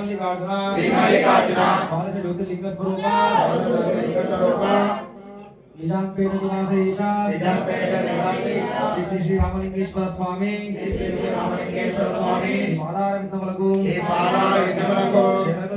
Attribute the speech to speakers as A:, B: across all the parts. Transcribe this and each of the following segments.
A: ಮಹಾಮಲ್ಲಿಕಾರ್ಜುನ ಮಲ್ಲಿಕಾರ್ಜುನ ಬಾಲಶ
B: ಜ್ಯೋತಿರ್ಲಿಂಗ ಸ್ವರೂಪ
A: నిజాంపేట నివాసేశ శ్రీ శ్రీ రామలింగేశ్వర స్వామి
B: మాలారవితములకు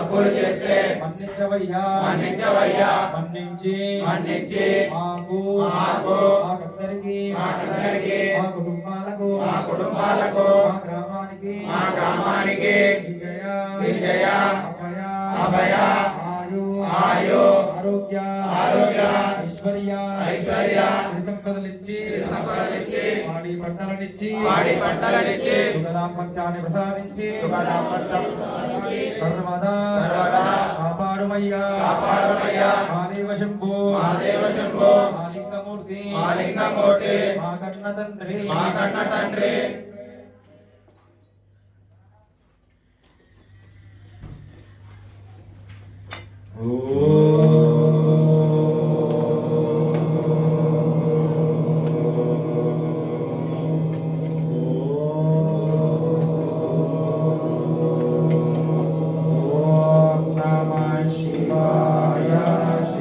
A: తప్పులు చేస్తే మన్నించవయ్యా.
B: మన్నించవయ్యా.
A: మన్నించి.
B: మన్నించి.
A: మాకు.
B: మాకు.
A: మాకందరికి
B: మాకందరికి
A: మా కుటుంబాలకు.
B: మా కుటుంబాలకు.
A: మా గ్రామానికి.
B: మా గ్రామానికి.
A: విజయ.
B: విజయ.
A: అభయ.
B: అభయ.
A: ఆయు.
B: ఆయు.
A: ఆరోగ్య.
B: ఆరోగ్య.
A: ఐశ్వర్య.
B: ఐశ్వర్య.
A: సంపదలిచ్చి
B: సంపదలిచ్చి
A: వాడి పంటలనిచ్చి
B: వాడి పంటలనిచ్చి
A: సుఖదాంపత్యాన్ని ప్రసాదించి.
B: సుఖదాంపత్యం స్థాపయ
A: మాదేవ శంభో.
B: మాదేవ శంభో.
A: మాలింగమూర్తి. మాలింగమూర్తి.
B: మా
A: కన్న ఓ Shivaya,